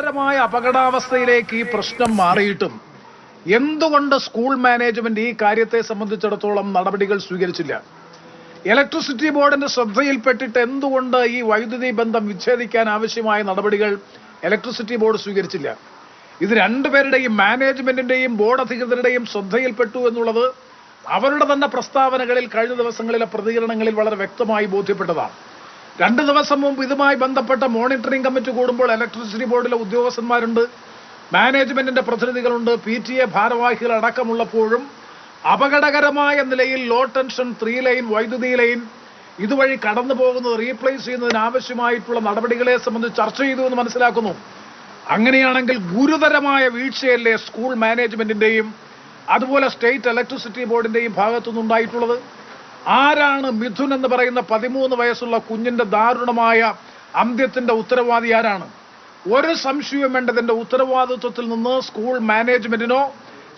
ഗുരുതരമായ അപകടാവസ്ഥയിലേക്ക് ഈ പ്രശ്നം മാറിയിട്ടും എന്തുകൊണ്ട് സ്കൂൾ മാനേജ്മെന്റ് ഈ കാര്യത്തെ സംബന്ധിച്ചിടത്തോളം നടപടികൾ സ്വീകരിച്ചില്ല? ഇലക്ട്രിസിറ്റി ബോർഡിന്റെ ശ്രദ്ധയിൽപ്പെട്ടിട്ട് എന്തുകൊണ്ട് ഈ വൈദ്യുതി ബന്ധം വിച്ഛേദിക്കാൻ ആവശ്യമായ നടപടികൾ ഇലക്ട്രിസിറ്റി ബോർഡ് സ്വീകരിച്ചില്ല? ഇത് രണ്ടുപേരുടെയും മാനേജ്മെന്റിന്റെയും ബോർഡ് അധികൃതരുടെയും ശ്രദ്ധയിൽപ്പെട്ടു എന്നുള്ളത് അവരുടെ തന്നെ പ്രസ്താവനകളിൽ കഴിഞ്ഞ ദിവസങ്ങളിലെ പ്രതികരണങ്ങളിൽ വളരെ വ്യക്തമായി ബോധ്യപ്പെട്ടതാണ്. രണ്ട് ദിവസം മുമ്പ് ഇതുമായി ബന്ധപ്പെട്ട മോണിറ്ററിംഗ് കമ്മിറ്റി കൂടുമ്പോൾ ഇലക്ട്രിസിറ്റി ബോർഡിലെ ഉദ്യോഗസ്ഥന്മാരുണ്ട്. മാനേജ്മെന്റിന്റെ പ്രതിനിധികളുണ്ട്. പി ടി എ ഭാരവാഹികൾ അടക്കമുള്ളപ്പോഴും അപകടകരമായ നിലയിൽ ലോ ടെൻഷൻ ത്രീ ലൈൻ വൈദ്യുതി ലൈൻ ഇതുവഴി കടന്നു പോകുന്നത് റീപ്ലേസ് ചെയ്യുന്നതിന് ആവശ്യമായിട്ടുള്ള നടപടികളെ സംബന്ധിച്ച് ചർച്ച ചെയ്തു എന്ന് മനസ്സിലാക്കുന്നു. അങ്ങനെയാണെങ്കിൽ ഗുരുതരമായ വീഴ്ചയല്ലേ സ്കൂൾ മാനേജ്മെന്റിന്റെയും അതുപോലെ സ്റ്റേറ്റ് ഇലക്ട്രിസിറ്റി ബോർഡിന്റെയും ഭാഗത്തുനിന്നുണ്ടായിട്ടുള്ളത്? ആരാണ് മിഥുൻ എന്ന് പറയുന്ന പതിമൂന്ന് വയസ്സുള്ള കുഞ്ഞിന്റെ ദാരുണമായ അന്ത്യത്തിന്റെ ഉത്തരവാദി ആരാണ്? ഒരു സംശയവും വേണ്ടതിന്റെ ഉത്തരവാദിത്വത്തിൽ നിന്ന് സ്കൂൾ മാനേജ്മെന്റിനോ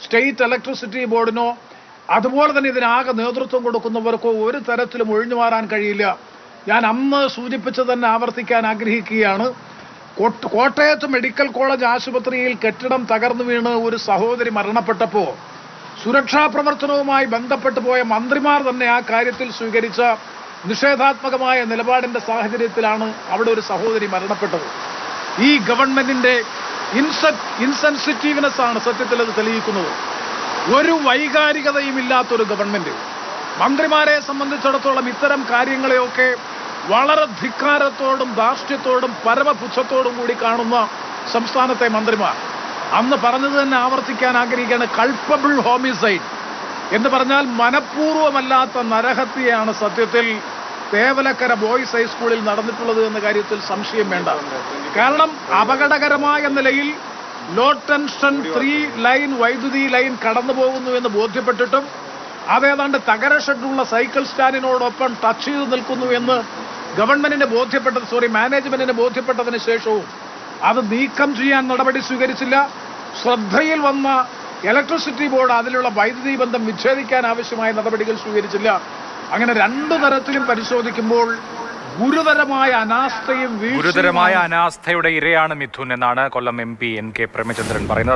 സ്റ്റേറ്റ് ഇലക്ട്രിസിറ്റി ബോർഡിനോ അതുപോലെ തന്നെ ഇതിനാകെ നേതൃത്വം കൊടുക്കുന്നവർക്കോ ഒരു തരത്തിലും ഒഴിഞ്ഞു മാറാൻ കഴിയില്ല. ഞാൻ അന്ന് സൂചിപ്പിച്ചു തന്നെ ആവർത്തിക്കാൻ ആഗ്രഹിക്കുകയാണ്. കോട്ട- കോട്ടയത്ത് മെഡിക്കൽ കോളേജ് ആശുപത്രിയിൽ കെട്ടിടം തകർന്നു വീണ് ഒരു സഹോദരി മരണപ്പെട്ടപ്പോൾ സുരക്ഷാ പ്രവർത്തനവുമായി ബന്ധപ്പെട്ടു പോയ മന്ത്രിമാർ തന്നെ ആ കാര്യത്തിൽ സ്വീകരിച്ച നിഷേധാത്മകമായ നിലപാടിന്റെ സാഹചര്യത്തിലാണ് അവിടെ ഒരു സഹോദരി മരണപ്പെട്ടത്. ഈ ഗവൺമെന്റിന്റെ ഇൻസ ഇൻസെൻസിറ്റീവ്നെസ് ആണ് സത്യത്തിൽ അത് തെളിയിക്കുന്നത്. ഒരു വൈകാരികതയും ഇല്ലാത്തൊരു ഗവൺമെന്റ്. മന്ത്രിമാരെ സംബന്ധിച്ചിടത്തോളം ഇത്തരം കാര്യങ്ങളെയൊക്കെ വളരെ ധിക്കാരത്തോടും ധാർഷ്ട്യത്തോടും പരമപുച്ഛത്തോടും കൂടി കാണുന്ന സംസ്ഥാനത്തെ മന്ത്രിമാർ. അന്ന് പറഞ്ഞത് തന്നെ ആവർത്തിക്കാൻ ആഗ്രഹിക്കുകയാണ് കൾപ്പബിൾ ഹോമിസൈഡ് എന്ന് പറഞ്ഞാൽ മനഃപൂർവമല്ലാത്ത നരഹത്യയാണ് സത്യത്തിൽ തേവലക്കര ബോയ്സ് ഹൈസ്കൂളിൽ നടന്നിട്ടുള്ളത് എന്ന കാര്യത്തിൽ സംശയം വേണ്ട. കാരണം അപകടകരമായ നിലയിൽ ലോ ടെൻഷൻ ത്രീ ലൈൻ വൈദ്യുതി ലൈൻ കടന്നു പോകുന്നു എന്ന് ബോധ്യപ്പെട്ടിട്ടും അതേതാണ്ട് തകര ഷെഡുള്ള സൈക്കിൾ സ്റ്റാൻഡിനോടൊപ്പം ടച്ച് ചെയ്ത് നിൽക്കുന്നു എന്ന് ഗവൺമെന്റിന് ബോധ്യപ്പെട്ടത് സോറി മാനേജ്മെന്റിന് ബോധ്യപ്പെട്ടതിന് ശേഷവും അത് നീക്കം ചെയ്യാൻ നടപടി സ്വീകരിച്ചില്ല. ശ്രദ്ധയിൽ വന്ന ഇലക്ട്രിസിറ്റി ബോർഡ് അതിലുള്ള വൈദ്യുതി ബന്ധം വിച്ഛേദിക്കാൻ ആവശ്യമായ നടപടികൾ സ്വീകരിച്ചില്ല. അങ്ങനെ രണ്ടു തരത്തിലും പരിശോധിക്കുമ്പോൾ ഗുരുതരമായ അനാസ്ഥയും ഗുരുതരമായ അനാസ്ഥയുടെ ഇരയാണ് മിഥുൻ എന്നാണ് Kollam M P N K Premachandran പറയുന്നത്.